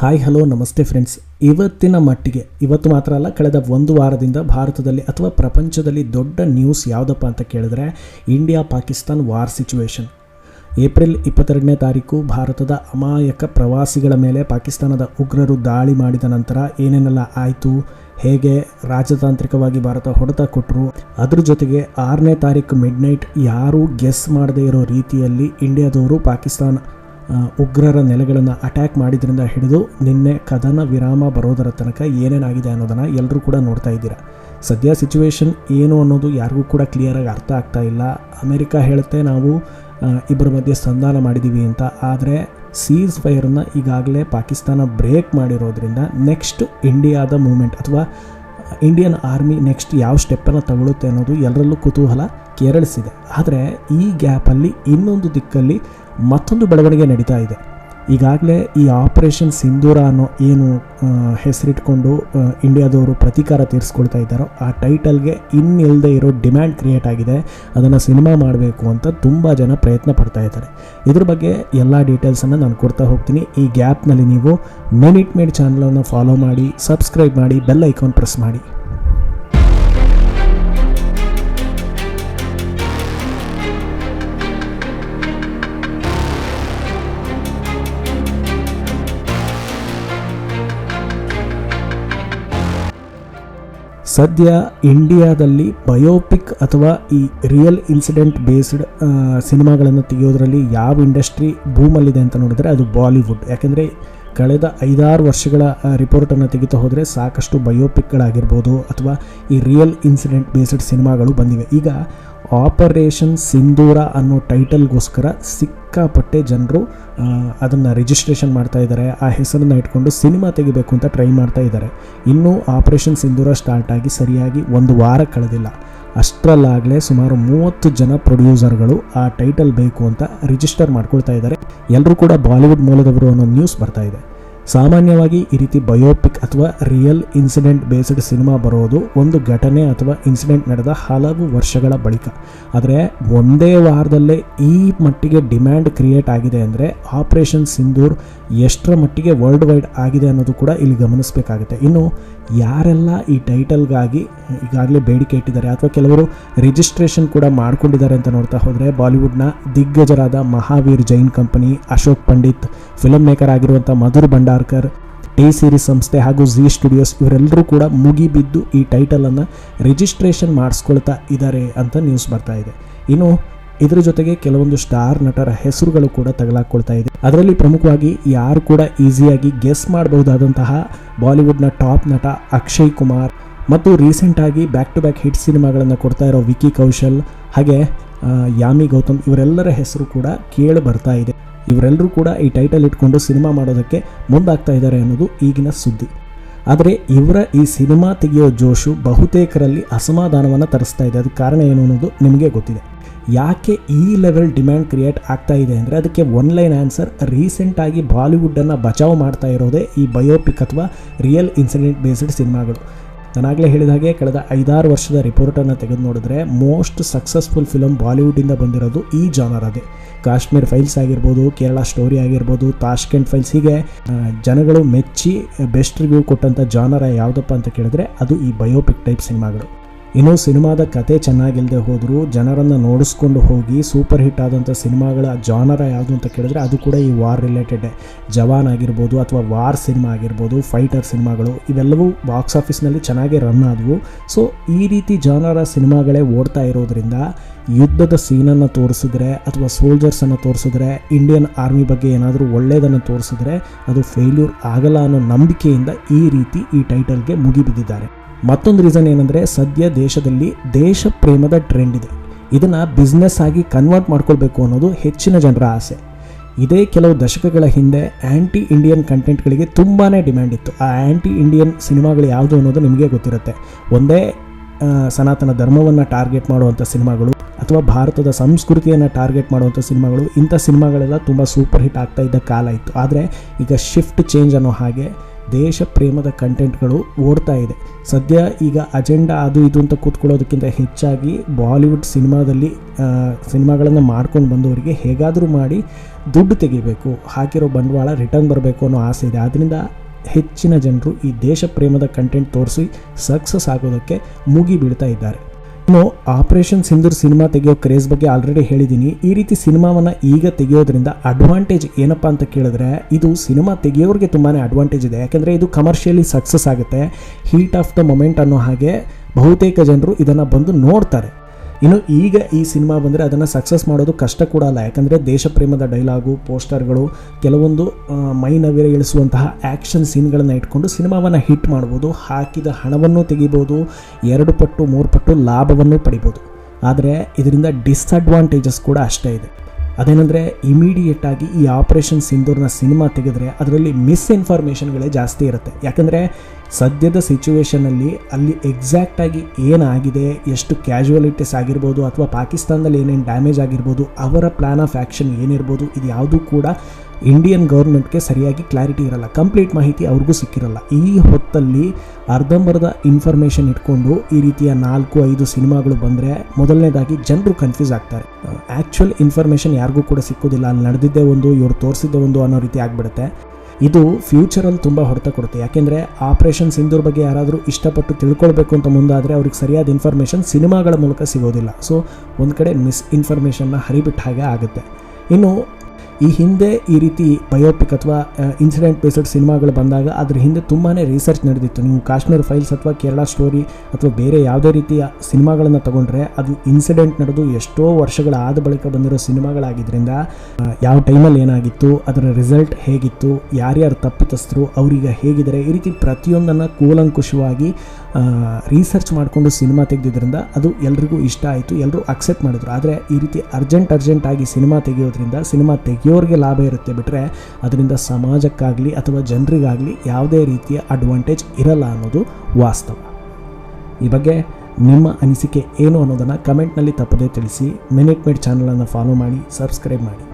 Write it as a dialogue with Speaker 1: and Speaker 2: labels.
Speaker 1: Hi hello ನಮಸ್ತೆ friends ಇವತ್ತಿನ ಮಟ್ಟಿಗೆ, ಇವತ್ತು ಮಾತ್ರ ಅಲ್ಲ, ಕಳೆದ ಒಂದು ವಾರದಿಂದ ಭಾರತದಲ್ಲಿ ಅಥವಾ ಪ್ರಪಂಚದಲ್ಲಿ ದೊಡ್ಡ ನ್ಯೂಸ್ ಯಾವುದಪ್ಪ ಅಂತ ಕೇಳಿದ್ರೆ India Pakistan war situation April ಇಪ್ಪತ್ತೆರಡನೇ ತಾರೀಕು ಭಾರತದ ಅಮಾಯಕ ಪ್ರವಾಸಿಗಳ ಮೇಲೆ ಪಾಕಿಸ್ತಾನದ ಉಗ್ರರು ದಾಳಿ ಮಾಡಿದ ನಂತರ ಏನೇನೆಲ್ಲ ಆಯಿತು, ಹೇಗೆ ರಾಜತಾಂತ್ರಿಕವಾಗಿ ಭಾರತ ಹೊಡೆತ ಕೊಟ್ಟರು ಅದ್ರ ಜೊತೆಗೆ ಆರನೇ ತಾರೀಕು ಮಿಡ್ ನೈಟ್ ಯಾರೂ ಗೆಸ್ ಮಾಡದೇ ಇರೋ ರೀತಿಯಲ್ಲಿ ಇಂಡಿಯಾದವರು ಪಾಕಿಸ್ತಾನ ಉಗ್ರರ ನೆಲೆಗಳನ್ನು ಅಟ್ಯಾಕ್ ಮಾಡಿದ್ರಿಂದ ಹಿಡಿದು ನಿನ್ನೆ ಕದನ ವಿರಾಮ ಬರೋದರ ತನಕ ಏನೇನಾಗಿದೆ ಅನ್ನೋದನ್ನು ಎಲ್ಲರೂ ಕೂಡ ನೋಡ್ತಾ ಇದ್ದೀರಾ. ಸದ್ಯ ಸಿಚುವೇಶನ್ ಏನು ಅನ್ನೋದು ಯಾರಿಗೂ ಕೂಡ ಕ್ಲಿಯರಾಗಿ ಅರ್ಥ ಆಗ್ತಾ ಇಲ್ಲ. ಅಮೆರಿಕ ಹೇಳುತ್ತೆ, ನಾವು ಇಬ್ಬರ ಮಧ್ಯೆ ಸಂಧಾನ ಮಾಡಿದ್ದೀವಿ ಅಂತ. ಆದರೆ ಸೀಸ್ ಫೈರನ್ನು ಈಗಾಗಲೇ ಪಾಕಿಸ್ತಾನ ಬ್ರೇಕ್ ಮಾಡಿರೋದ್ರಿಂದ ನೆಕ್ಸ್ಟ್ ಇಂಡಿಯಾದ ಮೂಮೆಂಟ್ ಅಥವಾ ಇಂಡಿಯನ್ ಆರ್ಮಿ ನೆಕ್ಸ್ಟ್ ಯಾವ ಸ್ಟೆಪ್ಪನ್ನು ತಗೊಳುತ್ತೆ ಅನ್ನೋದು ಎಲ್ಲರಲ್ಲೂ ಕುತೂಹಲ ಕೆರಳಿಸಿದೆ. ಆದರೆ ಈ ಗ್ಯಾಪಲ್ಲಿ ಇನ್ನೊಂದು ದಿಕ್ಕಲ್ಲಿ ಮತ್ತೊಂದು ಬೆಳವಣಿಗೆ ನಡೀತಾ ಇದೆ. ಈಗಾಗಲೇ ಈ ಆಪರೇಷನ್ ಸಿಂಧೂರ ಅನ್ನೋ ಏನು ಹೆಸರಿಟ್ಕೊಂಡು ಇಂಡಿಯಾದವರು ಪ್ರತೀಕಾರ ತೀರಿಸ್ಕೊಳ್ತಾ ಇದ್ದಾರೋ, ಆ ಟೈಟಲ್ಗೆ ಇನ್ನಿಲ್ಲದೆ ಇರೋ ಡಿಮ್ಯಾಂಡ್ ಕ್ರಿಯೇಟ್ ಆಗಿದೆ. ಅದನ್ನು ಸಿನಿಮಾ ಮಾಡಬೇಕು ಅಂತ ತುಂಬ ಜನ ಪ್ರಯತ್ನ ಪಡ್ತಾ ಇದ್ದಾರೆ. ಇದ್ರ ಬಗ್ಗೆ ಎಲ್ಲ ಡೀಟೇಲ್ಸನ್ನು ನಾನು ಕೊಡ್ತಾ ಹೋಗ್ತೀನಿ. ಈ ಗ್ಯಾಪ್ನಲ್ಲಿ ನೀವು ಮಿನಿಟ್ ಮೇಡ್ ಚಾನಲನ್ನು ಫಾಲೋ ಮಾಡಿ, ಸಬ್ಸ್ಕ್ರೈಬ್ ಮಾಡಿ, ಬೆಲ್ ಐಕಾನ್ ಪ್ರೆಸ್ ಮಾಡಿ. ಸದ್ಯ ಇಂಡಿಯಾದಲ್ಲಿ ಬಯೋಪಿಕ್ ಅಥವಾ ಈ ರಿಯಲ್ ಇನ್ಸಿಡೆಂಟ್ ಬೇಸ್ಡ್ ಸಿನಿಮಾಗಳನ್ನು ತೆಗೆಯೋದ್ರಲ್ಲಿ ಯಾವ ಇಂಡಸ್ಟ್ರಿ ಭೂಮಲ್ಲಿದೆ ಅಂತ ನೋಡಿದ್ರೆ ಅದು ಬಾಲಿವುಡ್. ಯಾಕೆಂದರೆ ಕಳೆದ ಐದಾರು ವರ್ಷಗಳ ರಿಪೋರ್ಟನ್ನು ತೆಗಿತಾ ಹೋದರೆ ಸಾಕಷ್ಟು ಬಯೋಪಿಕ್ಗಳಾಗಿರ್ಬೋದು ಅಥವಾ ಈ ರಿಯಲ್ ಇನ್ಸಿಡೆಂಟ್ ಬೇಸ್ಡ್ ಸಿನಿಮಾಗಳು ಬಂದಿವೆ. ಈಗ ಆಪರೇಷನ್ ಸಿಂಧೂರ ಅನ್ನೋ ಟೈಟಲ್ಗೋಸ್ಕರ ಸಿಕ್ಕಾಪಟ್ಟೆ ಜನರು ಅದನ್ನು ರಿಜಿಸ್ಟ್ರೇಷನ್ ಮಾಡ್ತಾ ಇದ್ದಾರೆ. ಆ ಹೆಸರನ್ನು ಇಟ್ಕೊಂಡು ಸಿನಿಮಾ ತೆಗಿಬೇಕು ಅಂತ ಟ್ರೈ ಮಾಡ್ತಾ ಇದ್ದಾರೆ. ಇನ್ನೂ ಆಪರೇಷನ್ ಸಿಂಧೂರ ಸ್ಟಾರ್ಟ್ ಆಗಿ ಸರಿಯಾಗಿ ಒಂದು ವಾರ ಕಳೆದಿಲ್ಲ. ಅಷ್ಟರಲ್ಲಾಗಲೇ ಸುಮಾರು ಮೂವತ್ತು ಜನ ಪ್ರೊಡ್ಯೂಸರ್ಗಳು ಆ ಟೈಟಲ್ ಬೇಕು ಅಂತ ರಿಜಿಸ್ಟರ್ ಮಾಡ್ಕೊಳ್ತಾ ಇದ್ದಾರೆ. ಎಲ್ಲರೂ ಕೂಡ ಬಾಲಿವುಡ್ ಮೂಲದವರು ಅನ್ನೋ ನ್ಯೂಸ್ ಬರ್ತಾ ಇದೆ. ಸಾಮಾನ್ಯವಾಗಿ ಈ ರೀತಿ ಬಯೋಪಿಕ್ ಅಥವಾ ರಿಯಲ್ ಇನ್ಸಿಡೆಂಟ್ ಬೇಸ್ಡ್ ಸಿನಿಮಾ ಬರೋದು ಒಂದು ಘಟನೆ ಅಥವಾ ಇನ್ಸಿಡೆಂಟ್ ನಡೆದ ಹಲವು ವರ್ಷಗಳ ಬಳಿಕ. ಆದರೆ ಒಂದೇ ವಾರದಲ್ಲೇ ಈ ಮಟ್ಟಿಗೆ ಡಿಮ್ಯಾಂಡ್ ಕ್ರಿಯೇಟ್ ಆಗಿದೆ ಅಂದರೆ ಆಪರೇಷನ್ ಸಿಂಧೂರ್ ಎಷ್ಟರ ಮಟ್ಟಿಗೆ ವರ್ಲ್ಡ್ ವೈಡ್ ಆಗಿದೆ ಅನ್ನೋದು ಕೂಡ ಇಲ್ಲಿ ಗಮನಿಸಬೇಕಾಗುತ್ತೆ. ಇನ್ನು ಯಾರೆಲ್ಲ ಈ ಟೈಟಲ್ಗಾಗಿ ಈಗಾಗಲೇ ಬೇಡಿಕೆ ಇಟ್ಟಿದ್ದಾರೆ ಅಥವಾ ಕೆಲವರು ರಿಜಿಸ್ಟ್ರೇಷನ್ ಕೂಡ ಮಾಡ್ಕೊಂಡಿದ್ದಾರೆ ಅಂತ ನೋಡ್ತಾ ಹೋದರೆ, ಬಾಲಿವುಡ್ನ ದಿಗ್ಗಜರಾದ Mahavir Jain company Ashok Pandit film maker ಆಗಿರುವಂಥ ಮಧುರ್ ಭಂಡಾರ್ಕರ್, ಟಿ ಸೀರೀಸ್ ಸಂಸ್ಥೆ ಹಾಗೂ ಝೀ ಸ್ಟುಡಿಯೋಸ್ ಇವರೆಲ್ಲರೂ ಕೂಡ ಮುಗಿಬಿದ್ದು ಈ ಟೈಟಲನ್ನು ರಿಜಿಸ್ಟ್ರೇಷನ್ ಮಾಡಿಸ್ಕೊಳ್ತಾ ಇದ್ದಾರೆ ಅಂತ ನ್ಯೂಸ್ ಬರ್ತಾ ಇದೆ. ಇನ್ನು ಇದರ ಜೊತೆಗೆ ಕೆಲವೊಂದು ಸ್ಟಾರ್ ನಟರ ಹೆಸರುಗಳು ಕೂಡ ತಗಲಾಕೊಳ್ತಾ ಇದೆ. ಅದರಲ್ಲಿ ಪ್ರಮುಖವಾಗಿ ಯಾರು ಕೂಡ ಈಸಿಯಾಗಿ ಗೆಸ್ ಮಾಡಬಹುದಾದಂತಹ ಬಾಲಿವುಡ್ನ ಟಾಪ್ ನಟ ಅಕ್ಷಯ್ ಕುಮಾರ್ ಮತ್ತು ರೀಸೆಂಟಾಗಿ ಬ್ಯಾಕ್ ಟು ಬ್ಯಾಕ್ ಹಿಟ್ ಸಿನಿಮಾಗಳನ್ನು ಕೊಡ್ತಾ ಇರೋ ವಿಕಿ ಕೌಶಲ್ ಹಾಗೆ ಯಾಮಿ ಗೌತಮ್ ಇವರೆಲ್ಲರ ಹೆಸರು ಕೂಡ ಕೇಳಿ ಬರ್ತಾ ಇದೆ. ಇವರೆಲ್ಲರೂ ಕೂಡ ಈ ಟೈಟಲ್ ಇಟ್ಕೊಂಡು ಸಿನಿಮಾ ಮಾಡೋದಕ್ಕೆ ಮುಂದಾಗ್ತಾ ಇದ್ದಾರೆ ಅನ್ನೋದು ಈಗಿನ ಸುದ್ದಿ. ಆದರೆ ಇವರ ಈ ಸಿನಿಮಾ ತೆಗೆಯೋ ಜೋಶು ಬಹುತೇಕರಲ್ಲಿ ಅಸಮಾಧಾನವನ್ನು ತರಿಸ್ತಾ ಇದೆ. ಅದಕ್ಕೆ ಕಾರಣ ಏನು ಅನ್ನೋದು ನಿಮಗೆ ಗೊತ್ತಿದೆ. ಯಾಕೆ ಈ ಲೆವೆಲ್ ಡಿಮ್ಯಾಂಡ್ ಕ್ರಿಯೇಟ್ ಆಗ್ತಾ ಇದೆ ಅಂದರೆ ಅದಕ್ಕೆ ಒನ್ ಲೈನ್ ಆನ್ಸರ್ ರೀಸೆಂಟಾಗಿ ಬಾಲಿವುಡ್ಡನ್ನು ಬಚಾವ್ ಮಾಡ್ತಾ ಇರೋದೇ ಈ ಬಯೋಪಿಕ್ ಅಥವಾ ರಿಯಲ್ ಇನ್ಸಿಡೆಂಟ್ ಬೇಸ್ಡ್ ಸಿನಿಮಾಗಳು. ನಾನಾಗಲೇ ಹೇಳಿದ ಹಾಗೆ ಕಳೆದ ಐದಾರು ವರ್ಷದ ರಿಪೋರ್ಟನ್ನು ತೆಗೆದು ನೋಡಿದ್ರೆ ಮೋಸ್ಟ್ ಸಕ್ಸಸ್ಫುಲ್ ಫಿಲಮ್ ಬಾಲಿವುಡ್ಡಿಂದ ಬಂದಿರೋದು ಈ ಜಾನರ್ ಅದೇ. ಕಾಶ್ಮೀರ್ ಫೈಲ್ಸ್ ಆಗಿರ್ಬೋದು, ಕೇರಳ ಸ್ಟೋರಿ ಆಗಿರ್ಬೋದು ತಾಷ್ಕೆಂಟ್ ಫೈಲ್ಸ್ ಹೀಗೆ ಜನಗಳು ಮೆಚ್ಚಿ ಬೆಸ್ಟ್ ರಿವ್ಯೂ ಕೊಟ್ಟಂಥ ಜಾನರ ಯಾವುದಪ್ಪ ಅಂತ ಕೇಳಿದ್ರೆ ಅದು ಈ ಬಯೋಪಿಕ್ ಟೈಪ್ ಸಿನಿಮಾಗಳು. ಇನ್ನು ಸಿನಿಮಾದ ಕತೆ ಚೆನ್ನಾಗಿಲ್ಲದೆ ಹೋದರೂ ಜನರನ್ನು ನೋಡಿಸ್ಕೊಂಡು ಹೋಗಿ ಸೂಪರ್ ಹಿಟ್ ಆದಂಥ ಸಿನಿಮಾಗಳ ಜಾನರ ಯಾವುದು ಅಂತ ಕೇಳಿದ್ರೆ ಅದು ಕೂಡ ಈ ವಾರ್ ರಿಲೇಟೆಡ್ ಜವಾನ್ ಆಗಿರ್ಬೋದು ಅಥವಾ ವಾರ್ ಸಿನಿಮಾ ಆಗಿರ್ಬೋದು ಫೈಟರ್ ಸಿನಿಮಾಗಳು ಇವೆಲ್ಲವೂ ಬಾಕ್ಸ್ ಆಫೀಸ್ನಲ್ಲಿ ಚೆನ್ನಾಗಿ ರನ್ ಆದವು. ಸೊ ಈ ರೀತಿ ಜಾನರ ಸಿನಿಮಾಗಳೇ ಓಡ್ತಾ ಇರೋದ್ರಿಂದ ಯುದ್ಧದ ಸೀನನ್ನು ತೋರಿಸಿದ್ರೆ ಅಥವಾ ಸೋಲ್ಜರ್ಸನ್ನು ತೋರಿಸಿದ್ರೆ ಇಂಡಿಯನ್ ಆರ್ಮಿ ಬಗ್ಗೆ ಏನಾದರೂ ಒಳ್ಳೆಯದನ್ನು ತೋರಿಸಿದ್ರೆ ಅದು ಫೇಲ್ಯೂರ್ ಆಗಲ್ಲ ಅನ್ನೋ ನಂಬಿಕೆಯಿಂದ ಈ ರೀತಿ ಈ ಟೈಟಲ್ಗೆ ಮುಗಿಬಿದ್ದಿದ್ದಾರೆ. ಮತ್ತೊಂದು ರೀಸನ್ ಏನಂದರೆ ಸದ್ಯ ದೇಶದಲ್ಲಿ ದೇಶ ಪ್ರೇಮದ ಟ್ರೆಂಡ್ ಇದೆ. ಇದನ್ನು ಬಿಸ್ನೆಸ್ ಆಗಿ ಕನ್ವರ್ಟ್ ಮಾಡ್ಕೊಳ್ಬೇಕು ಅನ್ನೋದು ಹೆಚ್ಚಿನ ಜನರ ಆಸೆ. ಇದೇ ಕೆಲವು ದಶಕಗಳ ಹಿಂದೆ ಆ್ಯಂಟಿ ಇಂಡಿಯನ್ ಕಂಟೆಂಟ್ಗಳಿಗೆ ತುಂಬಾ ಡಿಮ್ಯಾಂಡ್ ಇತ್ತು. ಆ ಆ್ಯಂಟಿ ಇಂಡಿಯನ್ ಸಿನಿಮಾಗಳು ಯಾವುದು ಅನ್ನೋದು ನಿಮಗೆ ಗೊತ್ತಿರುತ್ತೆ. ಒಂದೇ ಸನಾತನ ಧರ್ಮವನ್ನು ಟಾರ್ಗೆಟ್ ಮಾಡುವಂಥ ಸಿನಿಮಾಗಳು ಅಥವಾ ಭಾರತದ ಸಂಸ್ಕೃತಿಯನ್ನು ಟಾರ್ಗೆಟ್ ಮಾಡುವಂಥ ಸಿನಿಮಾಗಳು, ಇಂಥ ಸಿನಿಮಾಗಳೆಲ್ಲ ತುಂಬ ಸೂಪರ್ ಹಿಟ್ ಆಗ್ತಾ ಇದ್ದ ಕಾಲ ಇತ್ತು. ಆದರೆ ಈಗ ಶಿಫ್ಟ್ ಚೇಂಜ್ ಅನ್ನೋ ಹಾಗೆ ದೇಶ ಪ್ರೇಮದ ಕಂಟೆಂಟ್ಗಳು ಓಡ್ತಾ ಇದೆ. ಸದ್ಯ ಈಗ ಅಜೆಂಡಾ ಅದು ಇದು ಅಂತ ಕೂತ್ಕೊಳ್ಳೋದಕ್ಕಿಂತ ಹೆಚ್ಚಾಗಿ ಬಾಲಿವುಡ್ ಸಿನಿಮಾದಲ್ಲಿ ಸಿನಿಮಾಗಳನ್ನು ಮಾಡ್ಕೊಂಡು ಬಂದವರಿಗೆ ಹೇಗಾದರೂ ಮಾಡಿ ದುಡ್ಡು ತೆಗಿಬೇಕು, ಹಾಕಿರೋ ಬಂಡವಾಳ ರಿಟರ್ನ್ ಬರಬೇಕು ಅನ್ನೋ ಆಸೆ ಇದೆ. ಆದ್ದರಿಂದ ಹೆಚ್ಚಿನ ಜನರು ಈ ದೇಶ ಪ್ರೇಮದ ಕಂಟೆಂಟ್ ತೋರಿಸಿ ಸಕ್ಸಸ್ ಆಗೋದಕ್ಕೆ ಮುಗಿ ಬೀಳ್ತಾ ಇದ್ದಾರೆ. ಇನ್ನು ಆಪರೇಷನ್ ಸಿಂಧೂರ್ ಸಿನಿಮಾ ತೆಗೆಯೋ ಕ್ರೇಜ್ ಬಗ್ಗೆ ಆಲ್ರೆಡಿ ಹೇಳಿದ್ದೀನಿ ಈ ರೀತಿ ಸಿನಿಮಾವನ್ನು ಈಗ ತೆಗೆಯೋದ್ರಿಂದ ಅಡ್ವಾಂಟೇಜ್ ಏನಪ್ಪ ಅಂತ ಕೇಳಿದ್ರೆ, ಇದು ಸಿನಿಮಾ ತೆಗೆಯೋರಿಗೆ ತುಂಬಾ ಅಡ್ವಾಂಟೇಜ್ ಇದೆ. ಯಾಕೆಂದರೆ ಇದು ಕಮರ್ಷಿಯಲಿ ಸಕ್ಸಸ್ ಆಗುತ್ತೆ. ಹೀಟ್ ಆಫ್ ದ ಮೊಮೆಂಟ್ ಅನ್ನೋ ಹಾಗೆ ಬಹುತೇಕ ಜನರು ಇದನ್ನು ಬಂದು ನೋಡ್ತಾರೆ. ಇನ್ನು ಈಗ ಈ ಸಿನಿಮಾ ಬಂದರೆ ಅದನ್ನು ಸಕ್ಸಸ್ ಮಾಡೋದು ಕಷ್ಟ ಕೂಡ ಅಲ್ಲ. ಯಾಕಂದರೆ ದೇಶಪ್ರೇಮದ ಡೈಲಾಗು ಪೋಸ್ಟರ್ಗಳು ಕೆಲವೊಂದು ಮೈ ನವಿರ ಇಳಿಸುವಂತಹ ಆ್ಯಕ್ಷನ್ ಸೀನ್ಗಳನ್ನು ಇಟ್ಕೊಂಡು ಸಿನಿಮಾವನ್ನು ಹಿಟ್ ಮಾಡ್ಬೋದು, ಹಾಕಿದ ಹಣವನ್ನು ತೆಗಿಬೋದು, ಎರಡು ಪಟ್ಟು, ಮೂರು ಪಟ್ಟು ಲಾಭವನ್ನು ಪಡಿಬೋದು. ಆದರೆ ಇದರಿಂದ ಡಿಸ್ಅಡ್ವಾಂಟೇಜಸ್ ಕೂಡ ಅಷ್ಟೇ ಇದೆ. ಅದೇನೆಂದರೆ ಇಮಿಡಿಯೇಟಾಗಿ ಈ ಆಪರೇಷನ್ ಸಿಂಧೂರ್ನ ಸಿನಿಮಾ ತೆಗೆದ್ರೆ ಅದರಲ್ಲಿ ಮಿಸ್ಇನ್ಫಾರ್ಮೇಷನ್ಗಳೇ ಜಾಸ್ತಿ ಇರುತ್ತೆ. ಯಾಕಂದರೆ ಸದ್ಯದ ಸಿಚುವೇಷನಲ್ಲಿ ಅಲ್ಲಿ ಎಕ್ಸಾಕ್ಟಾಗಿ ಏನಾಗಿದೆ, ಎಷ್ಟು ಕ್ಯಾಶುವಲಿಟೀಸ್ ಆಗಿರ್ಬೋದು ಅಥವಾ ಪಾಕಿಸ್ತಾನದಲ್ಲಿ ಏನೇನು ಡ್ಯಾಮೇಜ್ ಆಗಿರ್ಬೋದು, ಅವರ ಪ್ಲ್ಯಾನ್ ಆಫ್ ಆ್ಯಕ್ಷನ್ ಏನಿರ್ಬೋದು ಇದು ಯಾವುದೂ ಕೂಡ ಇಂಡಿಯನ್ ಗೌರ್ಮೆಂಟ್ಗೆ ಸರಿಯಾಗಿ ಕ್ಲಾರಿಟಿ ಇರಲ್ಲ ಕಂಪ್ಲೀಟ್ ಮಾಹಿತಿ ಅವ್ರಿಗೂ ಸಿಕ್ಕಿರಲ್ಲ. ಈ ಹೊತ್ತಲ್ಲಿ ಅರ್ಧಂಬರ್ಧ ಇನ್ಫಾರ್ಮೇಷನ್ ಇಟ್ಕೊಂಡು ಈ ರೀತಿಯ ನಾಲ್ಕು, ಐದು ಸಿನಿಮಾಗಳು ಬಂದರೆ ಮೊದಲನೇದಾಗಿ ಜನರು ಕನ್ಫ್ಯೂಸ್ ಆಗ್ತಾರೆ. ಆ್ಯಕ್ಚುಯಲ್ ಇನ್ಫಾರ್ಮೇಷನ್ ಯಾರಿಗೂ ಕೂಡ ಸಿಕ್ಕೋದಿಲ್ಲ, ಅಲ್ಲಿ ನಡೆದಿದ್ದೇ ಒಂದು, ಇವ್ರು ತೋರಿಸಿದ್ದೆ ಒಂದು ಅನ್ನೋ ರೀತಿ ಆಗಿಬಿಡುತ್ತೆ. ಇದು ಫ್ಯೂಚರಲ್ಲಿ ತುಂಬ ಹೊಡೆತ ಕೊಡುತ್ತೆ. ಯಾಕೆಂದರೆ ಆಪರೇಷನ್ ಸಿಂಧೂರ್ ಬಗ್ಗೆ ಯಾರಾದರೂ ಇಷ್ಟಪಟ್ಟು ತಿಳ್ಕೊಳ್ಬೇಕು ಅಂತ ಮುಂದಾದರೆ ಅವ್ರಿಗೆ ಸರಿಯಾದ ಇನ್ಫಾರ್ಮೇಷನ್ ಸಿನಿಮಾಗಳ ಮೂಲಕ ಸಿಗೋದಿಲ್ಲ. ಸೊ ಒಂದು ಕಡೆ ಮಿಸ್ ಇನ್ಫಾರ್ಮೇಷನ್ನ ಹರಿಬಿಟ್ಟ ಹಾಗೆ ಆಗುತ್ತೆ. ಇನ್ನು ಈ ಹಿಂದೆ ಈ ರೀತಿ ಬಯೋಪಿಕ್ ಅಥವಾ ಇನ್ಸಿಡೆಂಟ್ ಬೇಸ್ಡ್ ಸಿನಿಮಾಗಳು ಬಂದಾಗ ಅದ್ರ ಹಿಂದೆ ತುಂಬಾ ರಿಸರ್ಚ್ ನಡೆದಿತ್ತು. ನೀವು ಕಾಶ್ಮೀರ್ ಫೈಲ್ಸ್ ಅಥವಾ ಕೇರಳ ಸ್ಟೋರಿ ಅಥವಾ ಬೇರೆ ಯಾವುದೇ ರೀತಿಯ ಸಿನಿಮಾಗಳನ್ನು ತಗೊಂಡ್ರೆ ಅದು ಇನ್ಸಿಡೆಂಟ್ ನಡೆದು ಎಷ್ಟೋ ವರ್ಷಗಳ ಆದ ಬಳಿಕ ಬಂದಿರೋ ಸಿನಿಮಾಗಳಾಗಿದ್ದರಿಂದ ಯಾವ ಟೈಮಲ್ಲಿ ಏನಾಗಿತ್ತು, ಅದರ ರಿಸಲ್ಟ್ ಹೇಗಿತ್ತು, ಯಾರ್ಯಾರು ತಪ್ಪಿತಸ್ಥರು, ಅವರೀಗ ಹೇಗಿದ್ದಾರೆ, ಈ ರೀತಿ ಪ್ರತಿಯೊಂದನ್ನು ಕೂಲಂಕುಷವಾಗಿ ರಿಸರ್ಚ್ ಮಾಡಿಕೊಂಡು ಸಿನಿಮಾ ತೆಗೆದಿದ್ದರಿಂದ ಅದು ಎಲ್ರಿಗೂ ಇಷ್ಟ ಆಯಿತು ಎಲ್ಲರೂ ಅಕ್ಸೆಪ್ಟ್ ಮಾಡಿದ್ರು. ಆದರೆ ಈ ರೀತಿ ಅರ್ಜೆಂಟ್ ಅರ್ಜೆಂಟ್ ಆಗಿ ಸಿನಿಮಾ ತೆಗೆಯೋದ್ರಿಂದ ಸಿನಿಮಾ ತೆಗೆಯೋರಿಗೆ ಲಾಭ ಇರುತ್ತೆ ಬಿಟ್ಟರೆ ಅದರಿಂದ ಸಮಾಜಕ್ಕಾಗಲಿ ಅಥವಾ ಜನರಿಗಾಗಲಿ ಯಾವುದೇ ರೀತಿಯ ಅಡ್ವಾಂಟೇಜ್ ಇರಲ್ಲ ಅನ್ನೋದು ವಾಸ್ತವ. ಈ ಬಗ್ಗೆ ನಿಮ್ಮ ಅನಿಸಿಕೆ ಏನು ಅನ್ನೋದನ್ನು ಕಮೆಂಟ್ನಲ್ಲಿ ತಪ್ಪದೇ ತಿಳಿಸಿ. ಮಿನಿಟ್ ಮೇಡ್ ಚಾನಲನ್ನು ಫಾಲೋ ಮಾಡಿ ಸಬ್ಸ್ಕ್ರೈಬ್ ಮಾಡಿ.